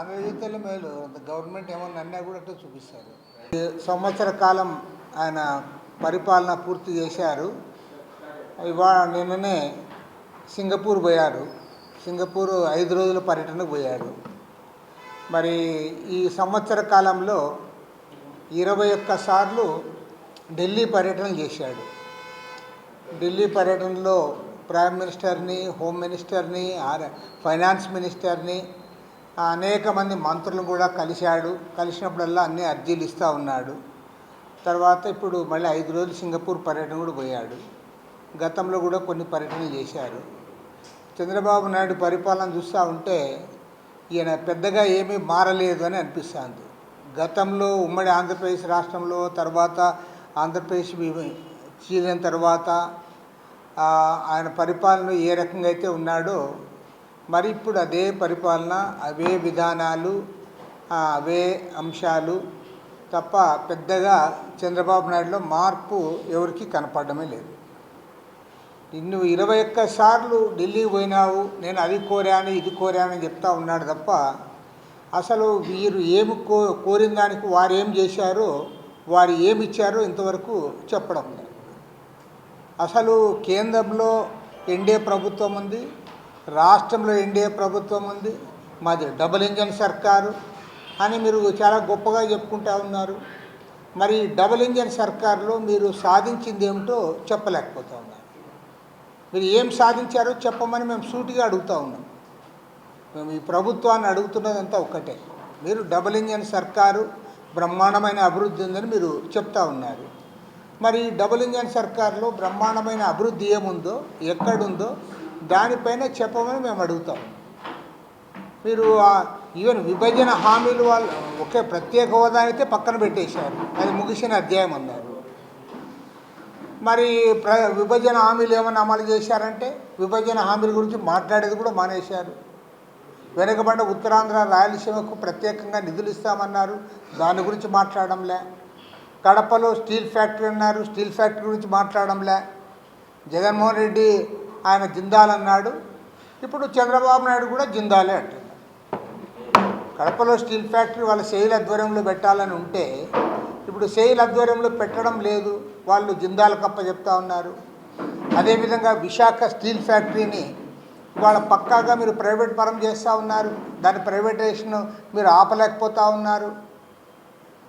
ఆంధ్రజ్యోతిలో మేలు. గవర్నమెంట్ ఏమన్నా అన్నా కూడా అట్లా చూపిస్తారు. సంవత్సర కాలం ఆయన పరిపాలన పూర్తి చేశారు. ఇవాళ నిన్ననే సింగపూర్ పోయారు. సింగపూర్ ఐదు రోజుల పర్యటనకు పోయారు. మరి ఈ సంవత్సర కాలంలో ఇరవై ఒక్క సార్లు ఢిల్లీ పర్యటన చేశాడు. ఢిల్లీ పర్యటనలో ప్రైమ్ మినిస్టర్ని హోమ్ మినిస్టర్ని ఆర్- ఫైనాన్స్ మినిస్టర్ని అనేక మంది మంత్రులను కూడా కలిశాడు. కలిసినప్పుడల్లా అన్ని అర్జీలు ఇస్తూ ఉన్నాడు. తర్వాత ఇప్పుడు మళ్ళీ ఐదు రోజులు సింగపూర్ పర్యటన కూడా పోయాడు. గతంలో కూడా కొన్ని పర్యటనలు చేశారు. చంద్రబాబు నాయుడు పరిపాలన చూస్తూ ఉంటే ఈయన పెద్దగా ఏమీ మారలేదు అని అనిపిస్తుంది. గతంలో ఉమ్మడి ఆంధ్రప్రదేశ్ రాష్ట్రంలో తర్వాత ఆంధ్రప్రదేశ్ చీలిన తర్వాత ఆయన పరిపాలన ఏ రకంగా అయితే ఉన్నాడో మరి ఇప్పుడు అదే పరిపాలన అవే విధానాలు అవే అంశాలు తప్ప పెద్దగా చంద్రబాబు నాయుడులో మార్పు ఎవరికి కనపడమే లేదు. నువ్వు ఇరవై ఒక్క సార్లు ఢిల్లీకి పోయినావు నేను అది కోరాను ఇది కోరాను అని చెప్తా ఉన్నాడు తప్ప అసలు వీరు ఏమి కో కోరిన దానికి వారు ఏం చేశారో వారు ఏమి ఇచ్చారో ఇంతవరకు చెప్పడం లేదు. అసలు కేంద్రంలో ఎన్డీఏ ప్రభుత్వం ఉంది రాష్ట్రంలో ఎన్డీఏ ప్రభుత్వం ఉంది మాది డబుల్ ఇంజన్ సర్కారు అని మీరు చాలా గొప్పగా చెప్పుకుంటా ఉన్నారు. మరి డబుల్ ఇంజన్ సర్కారులో మీరు సాధించింది ఏమిటో చెప్పలేకపోతా ఉన్నారు. మీరు ఏం సాధించారో చెప్పమని మేము సూటిగా అడుగుతా ఉన్నాం. మేము ఈ ప్రభుత్వాన్ని అడుగుతున్నదంతా ఒక్కటే. మీరు డబుల్ ఇంజన్ సర్కారు బ్రహ్మాండమైన అభివృద్ధి ఉందని మీరు చెప్తా ఉన్నారు. మరి డబుల్ ఇంజన్ సర్కార్లో బ్రహ్మాండమైన అభివృద్ధి ఏముందో ఎక్కడుందో దానిపైన చెప్పమని మేము అడుగుతాం. మీరు ఈవెన్ విభజన హామీలు వాళ్ళు ఒకే ప్రత్యేక హోదా అయితే పక్కన పెట్టేశారు. అది ముగిసిన అధ్యాయం అన్నారు. మరి ప్ర విభజన హామీలు ఏమైనా అమలు చేశారంటే? విభజన హామీల గురించి మాట్లాడేది కూడా మానేశారు. వెనకబడ్డ ఉత్తరాంధ్ర రాయలసీమకు ప్రత్యేకంగా నిధులు ఇస్తామన్నారు. దాని గురించి మాట్లాడడంలే కడపలో స్టీల్ ఫ్యాక్టరీ అన్నారు. స్టీల్ ఫ్యాక్టరీ గురించి మాట్లాడడంలే జగన్మోహన్ రెడ్డి ఆయన జిందాలన్నాడు. ఇప్పుడు చంద్రబాబు నాయుడు కూడా జిందాలే అంటున్నాడు కడపలో స్టీల్ ఫ్యాక్టరీ వాళ్ళ సెయిల్ ఆధ్వర్యంలో పెట్టాలని ఉంటే ఇప్పుడు సెయిల్ ఆధ్వర్యంలో పెట్టడం లేదు. వాళ్ళు జిందాల కప్ప చెప్తా ఉన్నారు. అదేవిధంగా విశాఖ స్టీల్ ఫ్యాక్టరీని ఇవాళ పక్కాగా మీరు ప్రైవేట్ పరం చేస్తూ ఉన్నారు. దాని ప్రైవేటైజేషన్ మీరు ఆపలేకపోతూ ఉన్నారు.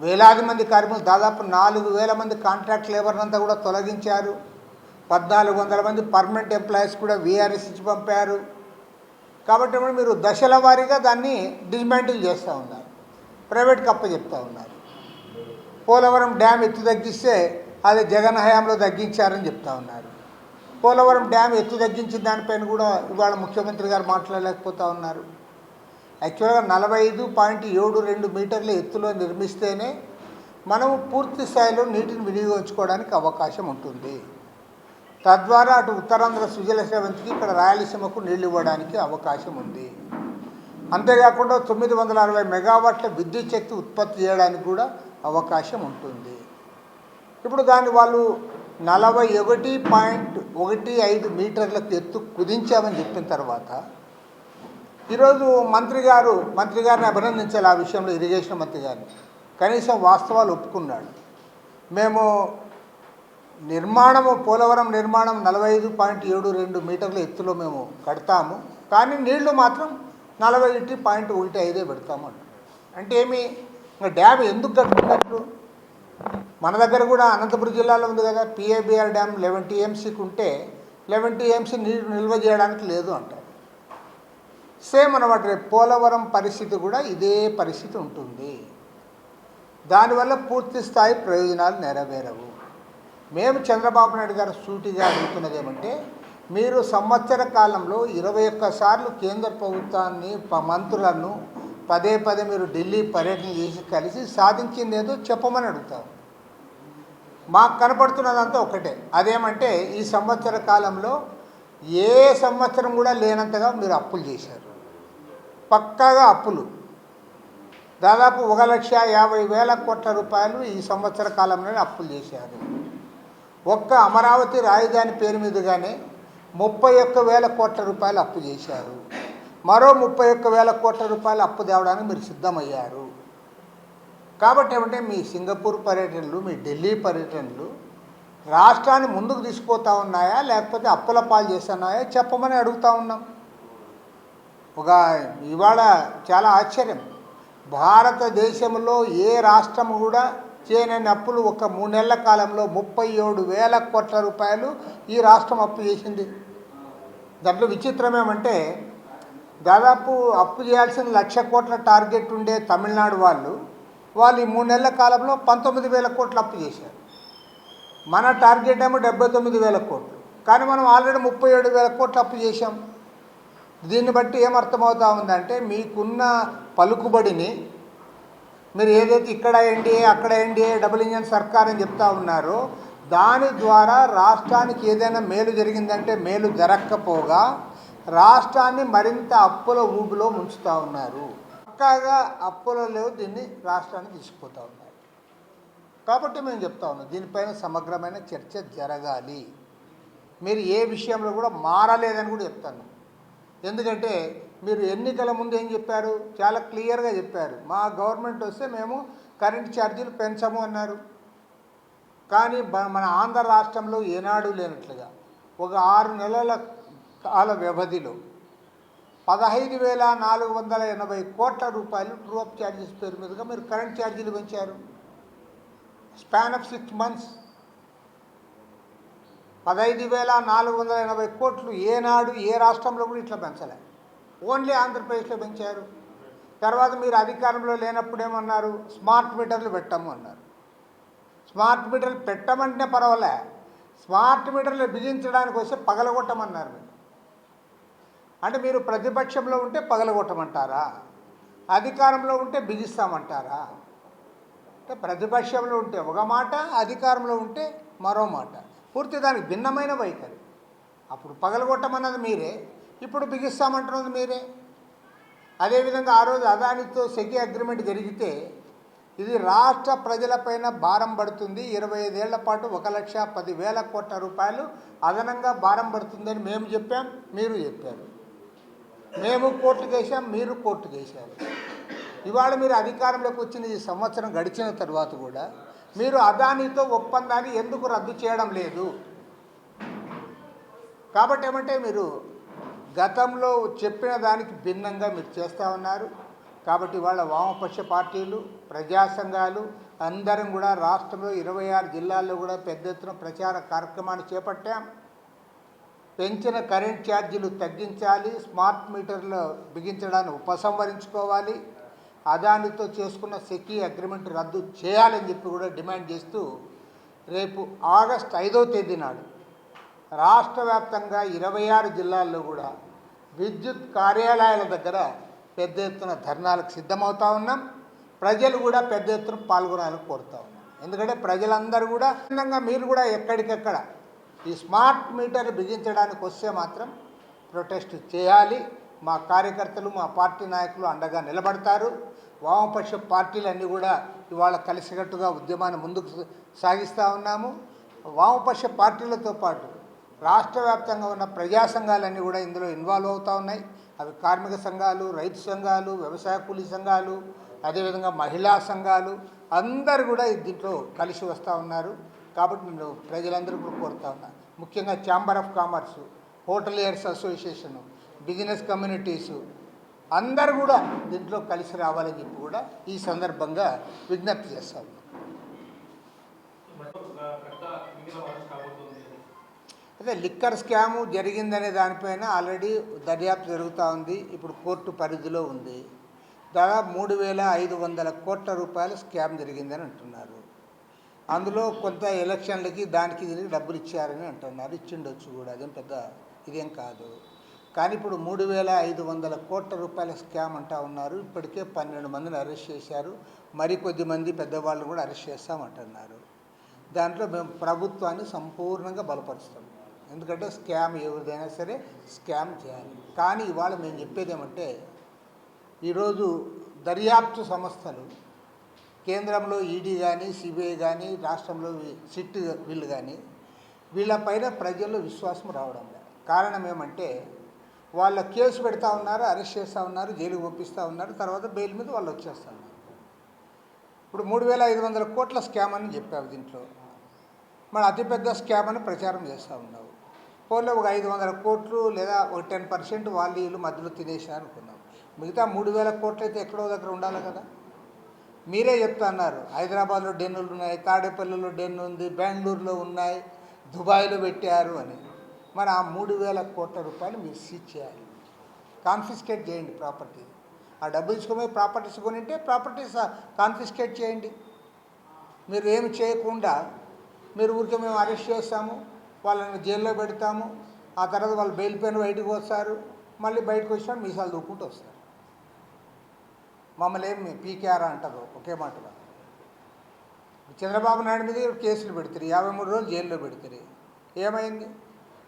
వేలాది మంది కార్మికులు దాదాపు నాలుగు వేల మంది కాంట్రాక్ట్ లేబర్నంతా కూడా తొలగించారు. పద్నాలుగు వందల మంది పర్మనెంట్ ఎంప్లాయీస్ కూడా వీఆర్ఎస్ ఇచ్చి పంపారు. కాబట్టి మీరు దశల వారీగా దాన్ని డిస్మాంటిల్ చేస్తూ ఉన్నారు. ప్రైవేట్కి అప్పచెప్తా ఉన్నారు. పోలవరం డ్యామ్ ఎత్తు తగ్గిస్తే అది జగన్ హయాంలో తగ్గించారని చెప్తా ఉన్నారు. పోలవరం డ్యామ్ ఎత్తు తగ్గించిన దానిపైన కూడా ఇవాళ ముఖ్యమంత్రి గారు మాట్లాడలేకపోతా ఉన్నారు. యాక్చువల్గా నలభై ఐదు పాయింట్ ఏడు రెండు మీటర్ల ఎత్తులో నిర్మిస్తేనే మనము పూర్తి స్థాయిలో నీటిని వినియోగించుకోవడానికి అవకాశం ఉంటుంది. తద్వారా అటు ఉత్తరాంధ్ర సుజల సేవంతికి ఇక్కడ రాయలసీమకు నీళ్ళు ఇవ్వడానికి అవకాశం ఉంది. అంతేకాకుండా తొమ్మిది వందల అరవై మెగావాట్ల విద్యుత్ శక్తి ఉత్పత్తి చేయడానికి కూడా అవకాశం ఉంటుంది. ఇప్పుడు దాన్ని వాళ్ళు నలభై ఒకటి పాయింట్ ఒకటి ఐదు మీటర్లకు ఎత్తు కుదించామని చెప్పిన తర్వాత ఈరోజు మంత్రి గారు మంత్రి గారిని అభినందించాలి ఆ విషయంలో ఇరిగేషన్ మంత్రి గారిని. కనీసం వాస్తవాలు ఒప్పుకున్నాడు. మేము నిర్మాణము పోలవరం నిర్మాణం నలభై ఐదు పాయింట్ ఏడు రెండు మీటర్ల ఎత్తులో మేము కడతాము. కానీ నీళ్ళు మాత్రం నలభై ఒకటి పాయింట్ ఒకటి ఐదే పెడతాము అంటే. ఏమి? ఇంకా డ్యామ్ ఎందుకు కట్టుకున్నట్లు మన దగ్గర కూడా అనంతపురం జిల్లాలో ఉంది కదా పిఏబిఆర్ డ్యామ్ లెవెన్ టీఎంసీకి ఉంటే లెవెన్ టీఎంసీ నీరు నిల్వ చేయడానికి లేదు అంటారు సేమ్ అనమాట రేపు పోలవరం పరిస్థితి కూడా ఇదే పరిస్థితి ఉంటుంది. దానివల్ల పూర్తి స్థాయి ప్రయోజనాలు నెరవేరవు. మేము చంద్రబాబు నాయుడు గారు సూటిగా అడుగుతున్నది ఏమంటే మీరు సంవత్సర కాలంలో ఇరవై ఒక్కసార్లు కేంద్ర ప్రభుత్వాన్ని మంత్రులను పదే పదే మీరు ఢిల్లీ పర్యటన చేసి కలిసి సాధించింది ఏదో చెప్పమని అడుగుతాం మాకు కనపడుతున్నదంతా ఒకటే. అదేమంటే ఈ సంవత్సర కాలంలో ఏ సంవత్సరం కూడా లేనంతగా మీరు అప్పులు చేశారు. పక్కాగా అప్పులు. దాదాపు ఒక లక్ష యాభై వేల కోట్ల రూపాయలు ఈ సంవత్సర కాలంలోనే అప్పులు చేశారు. ఒక్క అమరావతి రాజధాని పేరు మీదుగానే ముప్పై ఒక్క వేల కోట్ల రూపాయలు అప్పు చేశారు. మరో ముప్పై ఒక్క వేల కోట్ల రూపాయలు అప్పు తేవడానికి మీరు సిద్ధమయ్యారు. కాబట్టి ఏమంటే మీ సింగపూర్ పర్యటనలు మీ ఢిల్లీ పర్యటనలు రాష్ట్రాన్ని ముందుకు తీసుకుపోతా ఉన్నాయా? లేకపోతే అప్పుల పాలు చేస్తున్నాయా చెప్పమని అడుగుతా ఉన్నాం. ఒక ఇవాళ చాలా ఆశ్చర్యం. భారతదేశంలో ఏ రాష్ట్రం కూడా చేయనని అప్పులు ఒక మూడు నెలల కాలంలో ముప్పై ఏడు వేల కోట్ల రూపాయలు ఈ రాష్ట్రం అప్పు చేసింది. దాంట్లో విచిత్రం ఏమంటే దాదాపు అప్పు చేయాల్సిన లక్ష కోట్ల టార్గెట్ ఉండే తమిళనాడు వాళ్ళు వాళ్ళు ఈ మూడు నెలల కాలంలో పంతొమ్మిది వేల కోట్లు అప్పు చేశారు. మన టార్గెట్ ఏమో డెబ్బై తొమ్మిది వేల కోట్లు. కానీ మనం ఆల్రెడీ ముప్పై ఏడు వేల కోట్లు అప్పు చేశాం. దీన్ని బట్టి ఏమర్థమవుతా ఉందంటే మీకున్న పలుకుబడిని మీరు ఏదైతే ఇక్కడ ఎన్డీఏ అక్కడ ఎన్డీఏ డబుల్ ఇంజన్ సర్కార్ అని చెప్తా ఉన్నారో దాని ద్వారా రాష్ట్రానికి ఏదైనా మేలు జరిగిందంటే మేలు జరగకపోగా రాష్ట్రాన్ని మరింత అప్పుల ఊబిలో ముంచుతూ ఉన్నారు. పక్కాగా అప్పులలో దీన్ని రాష్ట్రాన్ని తీసుకుపోతా ఉన్నారు. కాబట్టి మేము చెప్తా ఉన్నాం దీనిపైన సమగ్రమైన చర్చ జరగాలి. మీరు ఏ విషయంలో కూడా మారలేదని కూడా చెప్తాను. ఎందుకంటే మీరు ఎన్నికల ముందు ఏం చెప్పారు? చాలా క్లియర్గా చెప్పారు. మా గవర్నమెంట్ వస్తే మేము కరెంట్ ఛార్జీలు పెంచము అన్నారు. కానీ మన ఆంధ్ర రాష్ట్రంలో ఏనాడు లేనట్లుగా ఒక ఆరు నెలల కాల వ్యవధిలో పదహైదు వేల నాలుగు వందల ఎనభై కోట్ల రూపాయలు ట్రూఅప్ ఛార్జెస్ పేరు మీదుగా మీరు కరెంట్ ఛార్జీలు పెంచారు. Span of six months. పదహైదు వేల నాలుగు వందల ఎనభై కోట్లు ఏనాడు ఏ రాష్ట్రంలో కూడా ఇట్లా పెంచలేదు ఓన్లీ ఆంధ్రప్రదేశ్లో పెంచారు. తర్వాత మీరు అధికారంలో లేనప్పుడు ఏమన్నారు? స్మార్ట్ మీటర్లు పెట్టము అన్నారు. స్మార్ట్ మీటర్లు పెట్టమంటే పర్వాలే. స్మార్ట్ మీటర్లు బిగించడానికి వస్తే పగలగొట్టమన్నారు మీరు. అంటే మీరు ప్రతిపక్షంలో ఉంటే పగలగొట్టమంటారా? అధికారంలో ఉంటే బిగిస్తామంటారా? అంటే ప్రతిపక్షంలో ఉంటే ఒక మాట అధికారంలో ఉంటే మరో మాట. పూర్తి దానికి భిన్నమైన వైఖరి. అప్పుడు పగలగొట్టమన్నది మీరే. ఇప్పుడు బిగిస్తామంటున్నది మీరే. అదేవిధంగా ఆ రోజు అదానితో సెకి అగ్రిమెంట్ జరిగితే ఇది రాష్ట్ర ప్రజలపైన భారం పడుతుంది. ఇరవై ఐదేళ్ళ పాటు ఒక లక్ష పదివేల కోట్ల రూపాయలు అదనంగా భారం పడుతుందని మేము చెప్పాం మీరు చెప్పారు. మేము కోర్టు వేసాం మీరు కోర్టు చేశారు. ఇవాళ మీరు అధికారంలోకి వచ్చిన ఈ సంవత్సరం గడిచిన తర్వాత కూడా మీరు అదానితో ఒప్పందాన్ని ఎందుకు రద్దు చేయడం లేదు? కాబట్టి ఏమంటే మీరు గతంలో చెప్పిన దానికి భిన్నంగా మీరు చేస్తూ ఉన్నారు. కాబట్టి వాళ్ళ వామపక్ష పార్టీలు ప్రజా సంఘాలు అందరం కూడా రాష్ట్రంలో ఇరవై ఆరు జిల్లాల్లో కూడా పెద్ద ఎత్తున ప్రచార కార్యక్రమాన్ని చేపట్టాం. పెంచిన కరెంట్ ఛార్జీలు తగ్గించాలి స్మార్ట్ మీటర్లు బిగించడాన్ని ఉపసంహరించుకోవాలి. అదానితో చేసుకున్న సెకీ అగ్రిమెంట్ రద్దు చేయాలని చెప్పి కూడా డిమాండ్ చేస్తూ రేపు ఆగస్ట్ ఐదో తేదీ నాడు రాష్ట్ర వ్యాప్తంగా ఇరవై ఆరు జిల్లాల్లో కూడా విద్యుత్ కార్యాలయాల దగ్గర పెద్ద ఎత్తున ధర్నాలకు సిద్ధమవుతా ఉన్నాం. ప్రజలు కూడా పెద్ద ఎత్తున పాల్గొనాలని కోరుతా ఉన్నాం. ఎందుకంటే ప్రజలందరూ కూడా విధంగా మీరు కూడా ఎక్కడికెక్కడ ఈ స్మార్ట్ మీటర్ బిగించడానికి వస్తే మాత్రం ప్రొటెస్ట్ చేయాలి. మా కార్యకర్తలు మా పార్టీ నాయకులు అండగా నిలబడతారు. వామపక్ష పార్టీలన్నీ కూడా ఇవాళ కలిసికట్టుగా ఉద్యమాన్ని ముందుకు సాగిస్తూ ఉన్నాము. వామపక్ష పార్టీలతో పాటు రాష్ట్ర వ్యాప్తంగా ఉన్న ప్రజా సంఘాలన్నీ కూడా ఇందులో ఇన్వాల్వ్ అవుతూ ఉన్నాయి. అవి కార్మిక సంఘాలు రైతు సంఘాలు వ్యవసాయ కూలీ సంఘాలు అదేవిధంగా మహిళా సంఘాలు అందరు కూడా దీంట్లో కలిసి వస్తూ ఉన్నారు. కాబట్టి నేను ప్రజలందరూ కూడా కోరుతా ఉన్నా. ముఖ్యంగా chamber of commerce hoteliers association business communities అందరు కూడా దీంట్లో కలిసి రావాలని చెప్పి కూడా ఈ సందర్భంగా విజ్ఞప్తి చేస్తా అదే లిక్కర్ స్కాము జరిగిందనే దానిపైన ఆల్రెడీ దర్యాప్తు జరుగుతూ ఉంది. ఇప్పుడు కోర్టు పరిధిలో ఉంది. దాదాపు మూడు వేల ఐదు వందల కోట్ల రూపాయల స్కామ్ జరిగిందని అంటున్నారు. అందులో కొంత ఎలక్షన్లకి దానికి దీనికి డబ్బులు ఇచ్చారని అంటున్నారు. ఇచ్చిండొచ్చు కూడా. అదేం పెద్ద ఇదేం కాదు. కానీ ఇప్పుడు మూడు వేల ఐదు వందల కోట్ల రూపాయల స్కామ్ అంటా ఉన్నారు. ఇప్పటికే పన్నెండు మందిని అరెస్ట్ చేశారు. మరికొద్ది మంది పెద్దవాళ్ళు కూడా అరెస్ట్ చేస్తామంటున్నారు. దాంట్లో మేము ప్రభుత్వాన్ని సంపూర్ణంగా బలపరుస్తాం. ఎందుకంటే స్కామ్ ఎవరిదైనా సరే స్కామ్ చేయాలి. కానీ ఇవాళ మేము చెప్పేది ఏమంటే ఈరోజు దర్యాప్తు సంస్థలు కేంద్రంలో ఈడీ కానీ సిబిఐ కానీ రాష్ట్రంలో సిట్ వీళ్ళు కానీ వీళ్ళపైన ప్రజల్లో విశ్వాసం రావడం లేదు. కారణం ఏమంటే వాళ్ళ కేసు పెడతా ఉన్నారు అరెస్ట్ చేస్తూ ఉన్నారు జైలుకి పంపిస్తూ ఉన్నారు తర్వాత బెయిల్ మీద వాళ్ళు వచ్చేస్తూ ఉన్నారు. ఇప్పుడు మూడు వేల ఐదు వందల కోట్ల స్కామ్ అని చెప్పావు దీంట్లో. మన అతిపెద్ద స్కామ్ అని ప్రచారం చేస్తూ ఉన్నావు. పోలే ఒక ఐదు వందల కోట్లు లేదా ఒక టెన్ పర్సెంట్ వాళ్ళు వీళ్ళు మధ్యలో తినేసారు అనుకుందాం. మిగతా మూడు వేల కోట్లు అయితే ఎక్కడో దగ్గర ఉండాలి కదా? మీరే చెప్తున్నారు హైదరాబాద్లో డెన్నులు ఉన్నాయి తాడేపల్లిలో డెన్ను ఉంది బెంగళూరులో ఉన్నాయి దుబాయ్లో పెట్టారు అని. మరి ఆ మూడు వేల కోట్ల రూపాయలు మీరు సీజ్ చేయాలి. కాన్ఫిస్కేట్ చేయండి ప్రాపర్టీ. ఆ డబ్బులు తీసుకుపోయి ప్రాపర్టీస్ కొనింటే ప్రాపర్టీస్ కాన్ఫిస్కేట్ చేయండి. మీరు ఏమి చేయకుండా మీరు ఊరికే మేము అరెస్ట్ చేస్తాము. వాళ్ళని జైల్లో పెడతాము. ఆ తర్వాత వాళ్ళు బెయిల్ పైన బయటకు వస్తారు. మళ్ళీ బయటకు వచ్చినా మీసాలు దూకుంటూ వస్తారు. మమ్మల్ని ఏమి పీకేఆర్ అంటారు? ఒకే మాటగా చంద్రబాబు నాయుడు మీద కేసులు పెడతారు యాభై మూడు రోజులు జైల్లో పెడతారు ఏమైంది?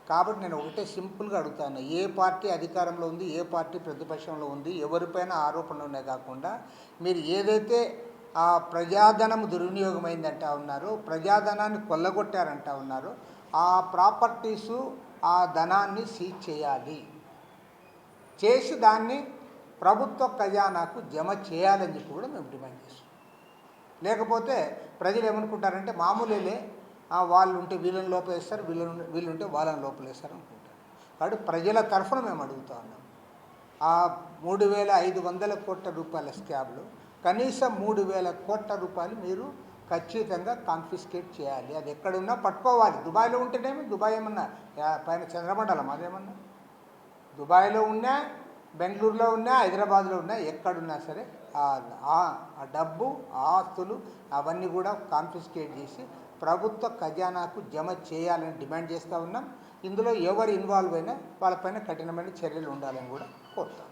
కాబట్టి నేను ఒకటే సింపుల్గా అడుగుతాను. ఏ పార్టీ అధికారంలో ఉంది ఏ పార్టీ ప్రతిపక్షంలో ఉంది ఎవరిపైన ఆరోపణలు ఉన్నాయి కాకుండా మీరు ఏదైతే ఆ ప్రజాధనం దుర్వినియోగమైందంటా ఉన్నారో ప్రజాధనాన్ని కొల్లగొట్టారంటా ఉన్నారో ఆ ప్రాపర్టీసు ఆ ధనాన్ని సీజ్ చేయాలి. చేసి దాన్ని ప్రభుత్వ ఖజానాకు జమ చేయాలని చెప్పి కూడా మేము డిమాండ్ చేస్తాం లేకపోతే ప్రజలు ఏమనుకుంటారంటే మామూలులే వాళ్ళు ఉంటే వీళ్ళని లోపలేస్తారు వీళ్ళు వీళ్ళుంటే వాళ్ళని లోపలేస్తారు అనుకుంటారు. కాబట్టి ప్రజల తరఫున మేము అడుగుతా ఉన్నాం. ఆ మూడు వేల ఐదు వందల కోట్ల రూపాయల స్కాబ్లు కనీసం మూడు వేల కోట్ల రూపాయలు మీరు ఖచ్చితంగా కాన్ఫిస్కేట్ చేయాలి. అది ఎక్కడున్నా పట్టుకోవాలి. దుబాయ్లో ఉంటేనేమి? దుబాయ్ ఏమన్నా? పైన చంద్రమండలం అదేమన్నా దుబాయ్లో ఉన్నా బెంగళూరులో ఉన్నా హైదరాబాద్లో ఉన్నా ఎక్కడున్నా సరే ఆ- డబ్బు ఆస్తులు అవన్నీ కూడా కాన్ఫిస్కేట్ చేసి ప్రభుత్వ ఖజానాకు జమ చేయాలని డిమాండ్ చేస్తూ ఉన్నాం. ఇందులో ఎవరు ఇన్వాల్వ్ అయినా వాళ్ళపైన కఠినమైన చర్యలు ఉండాలని కూడా కోరుతాం